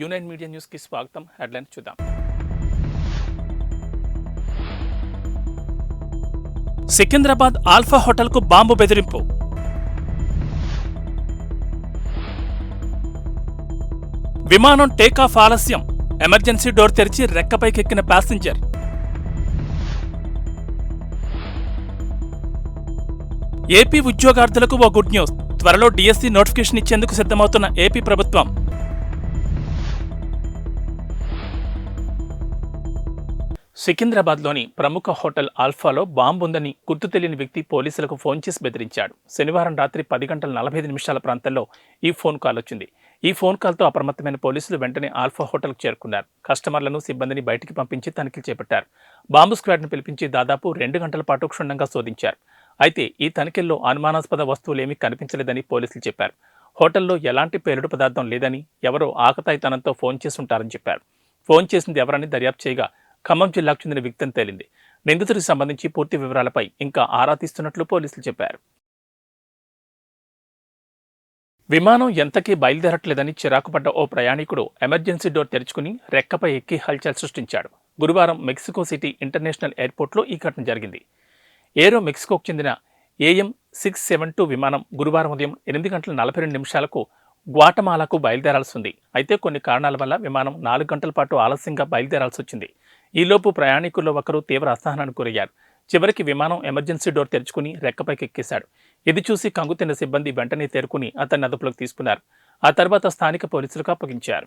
యునైన్ media న్యూస్కి స్వాగతం. Headline చూద్దాం. సికింద్రాబాద్ ఆల్ఫా హోటల్కు బాంబు బెదిరింపు. విమానం టేకాఫ్ ఆలస్యం. ఎమర్జెన్సీ డోర్ తెరిచి రెక్కపైకెక్కిన ప్యాసింజర్. ఏపీ ఉద్యోగార్థులకు ఓ గుడ్ న్యూస్. త్వరలో డిఎస్సి నోటిఫికేషన్ ఇచ్చేందుకు సిద్ధమవుతున్న ఏపీ ప్రభుత్వం. సికింద్రాబాద్లోని ప్రముఖ హోటల్ ఆల్ఫాలో బాంబు ఉందని గుర్తు తెలియని వ్యక్తి పోలీసులకు ఫోన్ చేసి బెదిరించాడు. శనివారం రాత్రి పది గంటల నలభై ఐదు నిమిషాల ప్రాంతంలో ఈ ఫోన్ కాల్ వచ్చింది. ఈ ఫోన్ కాల్తో అప్రమత్తమైన పోలీసులు వెంటనే ఆల్ఫా హోటల్కు చేరుకున్నారు. కస్టమర్లను సిబ్బందిని బయటికి పంపించి తనిఖీలు చేపట్టారు. బాంబు స్క్వాడ్ను పిలిపించి దాదాపు రెండు గంటల పాటు క్షుణ్ణంగా శోధించారు. అయితే ఈ తనిఖీల్లో అనుమానాస్పద వస్తువులేమీ కనిపించలేదని పోలీసులు చెప్పారు. హోటల్లో ఎలాంటి పేలుడు పదార్థం లేదని ఎవరో ఆకతాయితనంతో ఫోన్ చేసి ఉంటారని చెప్పారు. ఫోన్ చేసింది ఎవరని దర్యాప్తు చేయగా ఖమ్మం జిల్లాకు చెందిన వ్యక్తి అని తేలింది. నిందితుడికి సంబంధించి పూర్తి వివరాలపై ఇంకా ఆరా తీస్తున్నట్లు పోలీసులు చెప్పారు. విమానం ఎంతకీ బయలుదేరట్లేదని చిరాకుపడ్డ ఓ ప్రయాణికుడు ఎమర్జెన్సీ డోర్ తెరుచుకుని రెక్కపై ఎక్కి హల్చల్ సృష్టించాడు. గురువారం మెక్సికో సిటీ ఇంటర్నేషనల్ ఎయిర్పోర్ట్లో ఈ ఘటన జరిగింది. ఏరో మెక్సికోకు చెందిన ఏఎం సిక్స్ సెవెన్ టూ విమానం గురువారం ఉదయం ఎనిమిది గంటల నలభై రెండు నిమిషాలకు గ్వాటమాలాకు బయలుదేరాల్సి ఉంది. అయితే కొన్ని కారణాల వల్ల విమానం నాలుగు గంటల పాటు ఆలస్యంగా బయలుదేరాల్సి వచ్చింది. ఈలోపు ప్రయాణికుల్లో ఒకరు తీవ్ర అసహనానికి గురయ్యారు. చివరికి విమానం ఎమర్జెన్సీ డోర్ తెరుచుకుని రెక్కపైకి ఎక్కేశాడు. ఇది చూసి కంగుతిన్న సిబ్బంది వెంటనే తేరుకుని అతన్ని అదుపులోకి తీసుకున్నారు. ఆ తర్వాత స్థానిక పోలీసులకు అప్పగించారు.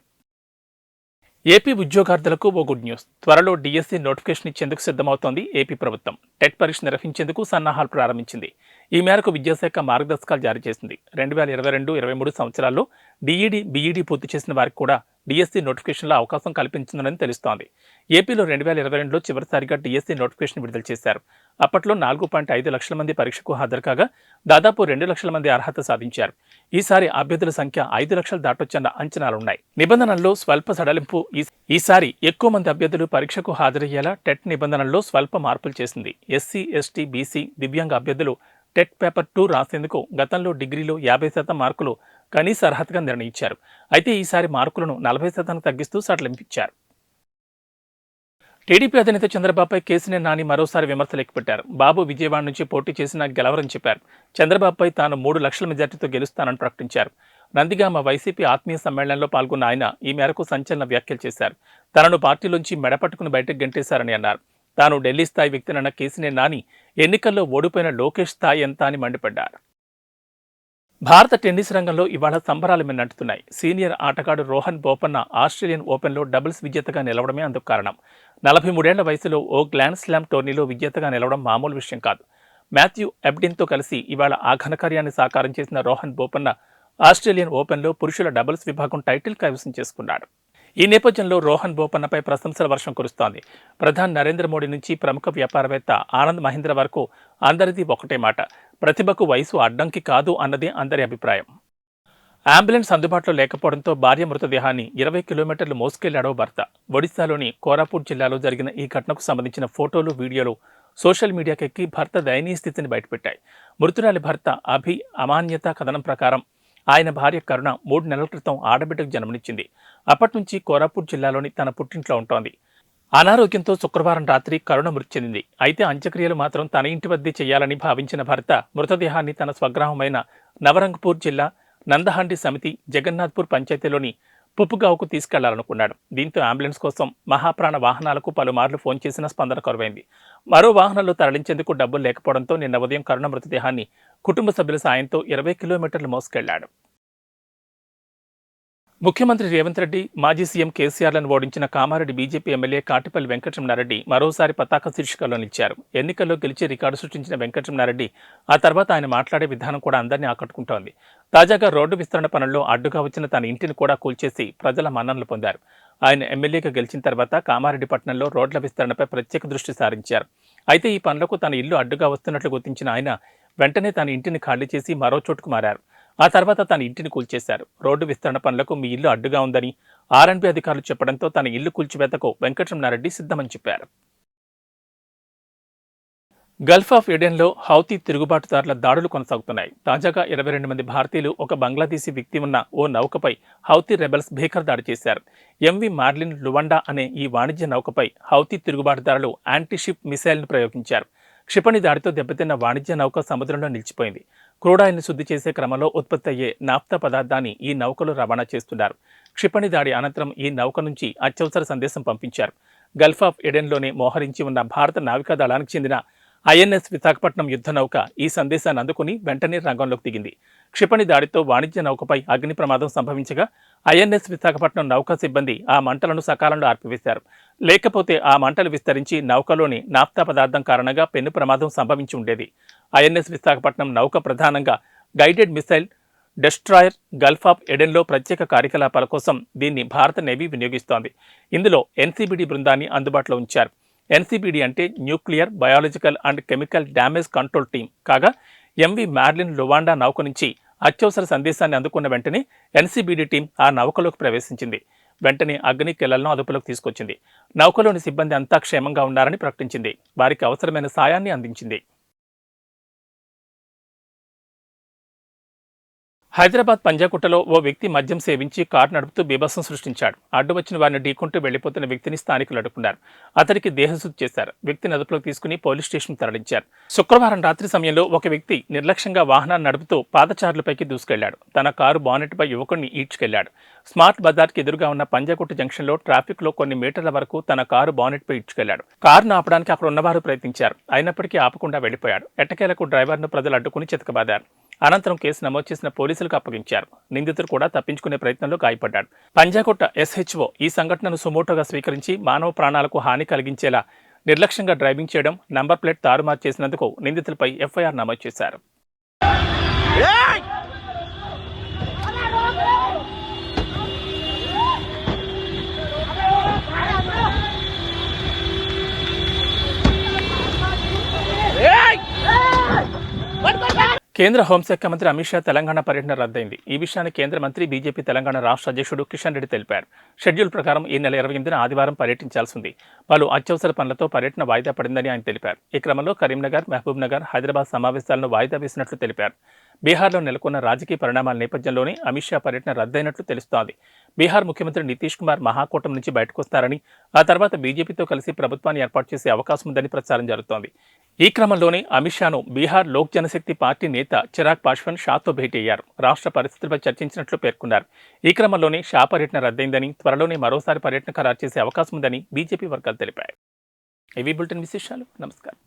ఏపీ ఉద్యోగార్థులకు ఓ గుడ్ న్యూస్. త్వరలో డిఎస్సీ నోటిఫికేషన్ ఇచ్చేందుకు సిద్ధమవుతోంది ఏపీ ప్రభుత్వం. టెట్ పరీక్ష నిర్వహించేందుకు సన్నాహాలు ప్రారంభించింది. ఈ మేరకు విద్యాశాఖ మార్గదర్శకాలు జారీ చేసింది. రెండు వేల ఇరవై రెండు ఇరవై మూడు సంవత్సరాల్లో డిఈడి బీఈడి పూర్తి చేసిన వారికి కూడా డిఎస్సీ నోటిఫికేషన్లో అవకాశం కల్పించిందని తెలుస్తోంది. ఏపీలో రెండు వేల ఇరవై రెండులో చివరిసారిగా డిఎస్సీ నోటిఫికేషన్ విడుదల చేశారు. అప్పట్లో నాలుగు పాయింట్ ఐదు లక్షల మంది పరీక్షకు హాజరు కాగా దాదాపు రెండు లక్షల మంది అర్హత సాధించారు. ఈసారి అభ్యర్థుల సంఖ్య ఐదు లక్షలు దాటొచ్చన్న అంచనాలున్నాయి. నిబంధనల్లో స్వల్ప సడలింపు ఈ- ఈసారి ఎక్కువ మంది అభ్యర్థులు పరీక్షకు హాజరయ్యేలా టెట్ నిబంధనల్లో స్వల్ప మార్పులు చేసింది. ఎస్సీ ఎస్టీ బీసీ దివ్యాంగ అభ్యర్థులు టెట్ పేపర్ టూ రాసేందుకు గతంలో డిగ్రీలో యాభై శాతం మార్కులు కనీస అర్హతగా నిర్ణయించారు. అయితే ఈసారి మార్కులను నలభై శాతానికి తగ్గిస్తూ సడలింపించారు. టీడీపీ అధినేత చంద్రబాబుపై కేసీనే నాని మరోసారి విమర్శలు ఎక్కుపెట్టారు బాబు విజయవాడ నుంచి పోటీ చేసిన గెలవరని చెప్పారు. చంద్రబాబుపై తాను మూడు లక్షల మెజార్టీతో గెలుస్తానని ప్రకటించారు. నందిగామ వైసీపీ ఆత్మీయ సమ్మేళనంలో పాల్గొన్న ఆయన ఈ మేరకు సంచలన వ్యాఖ్యలు చేశారు. తనను పార్టీలోంచి మెడపట్టుకుని బయటకు గెంటేశారని అన్నారు. తాను ఢిల్లీ స్థాయి వ్యక్తినన్న కేసీనే నాని ఎన్నికల్లో ఓడిపోయిన లోకేష్ స్థాయి ఎంత అని మండిపడ్డారు. భారత టెన్నిస్ రంగంలో ఇవాళ సంబరాలు మిన్నంటున్నాయి సీనియర్ ఆటగాడు రోహన్ బోపన్న ఆస్ట్రేలియన్ ఓపెన్లో డబుల్స్ విజేతగా నిలవడమే అందుకు కారణం. నలభై మూడేళ్ళ వయసులో ఓ గ్లాండ్ స్లామ్ టోర్నీలో విజేతగా నిలవడం మామూలు విషయం కాదు. మాథ్యూ ఎబ్డిన్తో కలిసి ఇవాళ ఆ ఘనకార్యాన్ని సాకారం చేసిన రోహన్ బోపన్న ఆస్ట్రేలియన్ ఓపెన్లో పురుషుల డబుల్స్ విభాగం టైటిల్ కైవసం చేసుకున్నాడు. ఈ నేపథ్యంలో రోహన్ బోపన్నపై ప్రశంసల వర్షం కురుస్తోంది. ప్రధాని నరేంద్ర మోడీ నుంచి ప్రముఖ వ్యాపారవేత్త ఆనంద్ మహీంద్ర వరకు అందరిది ఒకటే మాట. ప్రతిభకు వయసు అడ్డంకి కాదు అన్నదే అందరి అభిప్రాయం. అంబులెన్స్ అందుబాటులో లేకపోవడంతో భార్య మృతదేహాన్ని ఇరవై కిలోమీటర్లు మోసుకెళ్ళాడో భర్త. ఒడిశాలోని కోరాపూట్ జిల్లాలో జరిగిన ఈ ఘటనకు సంబంధించిన ఫోటోలు వీడియోలు సోషల్ మీడియాకెక్కి భర్త దయనీయ స్థితిని బయటపెట్టాయి. మృతురాలి భర్త అభి అమాన్యత కథనం ప్రకారం ఆయన భార్య కరుణ మూడు నెలల క్రితం ఆడబిడ్డకు జన్మనిచ్చింది. అప్పటి నుంచి కోరాపూర్ జిల్లాలోని తన పుట్టింట్లో ఉంటోంది. అనారోగ్యంతో శుక్రవారం రాత్రి కరుణ మృతి చెందింది. అయితే అంత్యక్రియలు మాత్రం తన ఇంటి వద్దే చేయాలని భావించిన భర్త మృతదేహాన్ని తన స్వగ్రామమైన నవరంగపూర్ జిల్లా నందహండి సమితి జగన్నాథ్పూర్ పంచాయతీలోని పుప్పుగావుకు తీసుకెళ్ళాలనుకున్నాడు. దీంతో అంబులెన్స్ కోసం మహాప్రాణ వాహనాలకు పలుమార్లు ఫోన్ చేసిన స్పందన కరువైంది. మరో వాహనంలో తరలించేందుకు డబ్బులు లేకపోవడంతో నిన్న ఉదయం కరుణ మృతదేహాన్ని కుటుంబ సభ్యుల సాయంతో ఇరవై కిలోమీటర్లు మోసుకెళ్ళాడు. ముఖ్యమంత్రి రేవంత్ రెడ్డి మాజీ సీఎం కేసీఆర్లను ఓడించిన కామారెడ్డి బీజేపీ ఎమ్మెల్యే కాటిపల్లి వెంకటరమణారెడ్డి మరోసారి పతాక శీర్షికలో నిలిచారు ఎన్నికల్లో గెలిచి రికార్డు సృష్టించిన వెంకటరమణారెడ్డి ఆ తర్వాత ఆయన మాట్లాడే విధానం కూడా అందరినీ ఆకట్టుకుంటోంది. తాజాగా రోడ్డు విస్తరణ పనుల్లో అడ్డుగా వచ్చిన తన ఇంటిని కూడా కూల్చేసి ప్రజల మన్ననలు పొందారు. ఆయన ఎమ్మెల్యేగా గెలిచిన తర్వాత కామారెడ్డి పట్టణంలో రోడ్ల విస్తరణపై ప్రత్యేక దృష్టి సారించారు. అయితే ఈ పనులకు తన ఇల్లు అడ్డుగా వస్తున్నట్లు గుర్తించిన ఆయన వెంటనే తన ఇంటిని ఖాళీ చేసి మరో చోటుకు మారారు. ఆ తర్వాత తన ఇంటిని కూల్చేశారు. రోడ్డు విస్తరణ పనులకు మీ ఇల్లు అడ్డుగా ఉందని ఆర్ఎన్బి అధికారులు చెప్పడంతో తన ఇల్లు కూల్చివేతకు వెంకటరమణారెడ్డి సిద్ధమని చెప్పారు. గల్ఫ్ ఆఫ్ ఎడెన్లో హౌతీ తిరుగుబాటుదారుల దాడులు కొనసాగుతున్నాయి. తాజాగా ఇరవై రెండు మంది భారతీయులు ఒక బంగ్లాదేశీ వ్యక్తి ఉన్న ఓ నౌకపై హౌతీ రెబల్స్ భీకర దాడి చేశారు. ఎంవి మార్లిన్ లువండా అనే ఈ వాణిజ్య నౌకపై హౌతీ తిరుగుబాటుదారులు యాంటీషిప్ మిసైల్ను ప్రయోగించారు. క్షిపణి దాడితో దెబ్బతిన్న వాణిజ్య నౌక సముద్రంలో నిలిచిపోయింది. క్రూడాయిల్ని శుద్ధి చేసే క్రమంలో ఉత్పత్తి అయ్యే నాఫ్తా పదార్థాన్ని ఈ నౌకలు రవాణా చేస్తున్నారు. క్షిపణి దాడి అనంతరం ఈ నౌక నుంచి అత్యవసర సందేశం పంపించారు. గల్ఫ్ ఆఫ్ ఎడెన్లోనే మోహరించి ఉన్న భారత నావికా దళానికి చెందిన ఐఎన్ఎస్ విశాఖపట్నం యుద్ధ నౌక ఈ సందేశాన్ని అందుకుని వెంటనే రంగంలోకి దిగింది. క్షిపణి దాడితో వాణిజ్య నౌకపై అగ్ని ప్రమాదం సంభవించగా ఐఎన్ఎస్ విశాఖపట్నం నౌకా సిబ్బంది ఆ మంటలను సకాలంలో ఆర్పివేశారు. లేకపోతే ఆ మంటలు విస్తరించి నౌకలోని నాఫ్తా పదార్థం కారణంగా పెను ప్రమాదం సంభవించి ఉండేది. ఐఎన్ఎస్ విశాఖపట్నం నౌక ప్రధానంగా guided missile destroyer Gulf of ఎడెన్లో ప్రత్యేక కార్యకలాపాల కోసం దీన్ని భారత నేవీ వినియోగిస్తోంది. ఇందులో ఎన్సీబీడీ బృందాన్ని అందుబాటులో ఉంచారు. ఎన్సీబీడీ అంటే nuclear biological and chemical damage control team కాగా ఎంవి మ్యార్లిన్ లువాండా నౌక నుంచి అత్యవసర సందేశాన్ని అందుకున్న వెంటనే ఎన్సీబీడీ టీం ఆ నౌకలోకి ప్రవేశించింది. వెంటనే అగ్ని కెళ్ళను అదుపులోకి తీసుకొచ్చింది. నౌకలోని సిబ్బంది అంతా క్షేమంగా ఉన్నారని ప్రకటించింది. వారికి అవసరమైన సాయాన్ని అందించింది. హైదరాబాద్ పంజాకుట్టలో ఓ వ్యక్తి మద్యం సేవించి కారు నడుపుతూ బీభత్సం సృష్టించాడు. అడ్డు వచ్చిన వారిని ఢీకొంటూ వెళ్ళిపోతున్న వ్యక్తిని స్థానికులు అడ్డుకున్నారు. అతనికి దేహశుద్ధి చేశారు. వ్యక్తిని అదుపులోకి తీసుకుని పోలీస్ స్టేషన్ తరలించారు. శుక్రవారం రాత్రి సమయంలో ఒక వ్యక్తి నిర్లక్ష్యంగా వాహనాన్ని నడుపుతూ పాదచారులపైకి దూసుకెళ్ళాడు. తన కారు బానెట్పై యువకుడిని ఈడ్చుకెళ్ళాడు. స్మార్ట్ బజార్కి ఎదురుగా ఉన్న పంజాకుట్టు జంక్షన్లో ట్రాఫిక్లో కొన్ని మీటర్ల వరకు తన కారు బానెట్పై ఈడ్చుకెళ్ళాడు. కారును ఆపడానికి అక్కడ ఉన్నవారు ప్రయత్నించారు. అయినప్పటికీ ఆపకుండా వెళ్ళిపోయాడు ఎట్టకేలకు డ్రైవర్ను ప్రజలు అడ్డుకుని చితకబాదారు. అనంతరం కేసు నమోదు చేసిన పోలీసులకు అప్పగించారు. నిందితుడు కూడా తప్పించుకునే ప్రయత్నంలో గాయపడ్డాడు. పంజాగుట్ట ఎస్హెచ్ఓ ఈ సంఘటనను సుమోటోగా స్వీకరించి మానవ ప్రాణాలకు హాని కలిగించేలా నిర్లక్ష్యంగా డ్రైవింగ్ చేయడం నంబర్ ప్లేట్ తారుమారు చేసినందుకు నిందితులపై ఎఫ్ఐఆర్ నమోదు చేశారు. కేంద్ర హోంశాఖ మంత్రి అమిత్ షా తెలంగాణ పర్యటన రద్దయింది. ఈ విషయాన్ని కేంద్ర మంత్రి బీజేపీ తెలంగాణ రాష్ట్ర అధ్యక్షుడు కిషన్ రెడ్డి తెలిపారు. షెడ్యూల్ ప్రకారం ఈ నెల ఇరవై ఎనిమిదిన ఆదివారం పర్యటించాల్సింది పలు అత్యవసర పనులతో పర్యటన వాయిదా పడిందని ఆయన తెలిపారు. ఈ క్రమంలో కరీంనగర్ మహబూబ్నగర్ హైదరాబాద్ సమావేశాలను వాయిదా వేసినట్లు తెలిపారు. బీహార్లో నెలకొన్న రాజకీయ పరిణామాల నేపథ్యంలోనే అమిత్ షా పర్యటన రద్దయినట్లు తెలుస్తోంది. బీహార్ ముఖ్యమంత్రి నితీష్ కుమార్ మహాకూటం నుంచి బయటకు వస్తారని ఆ తర్వాత బీజేపీతో కలిసి ప్రభుత్వాన్ని ఏర్పాటు చేసే అవకాశం ఉందని ప్రచారం జరుగుతోంది. ఈ క్రమంలోనే అమిత్ షాను బీహార్ లోక్ జనశక్తి పార్టీ నేత చిరాగ్ పాశ్వాన్ షాతో భేటీ అయ్యారు రాష్ట్ర పరిస్థితులపై చర్చించినట్లు పేర్కొన్నారు. ఈ క్రమంలోనే షా పర్యటన రద్దయిందని త్వరలోనే మరోసారి పర్యటన ఖరారు చేసే అవకాశం ఉందని బీజేపీ వర్గాలు తెలిపాయి. ఇవి బులెటిన్ విశేషాలు. నమస్కారం.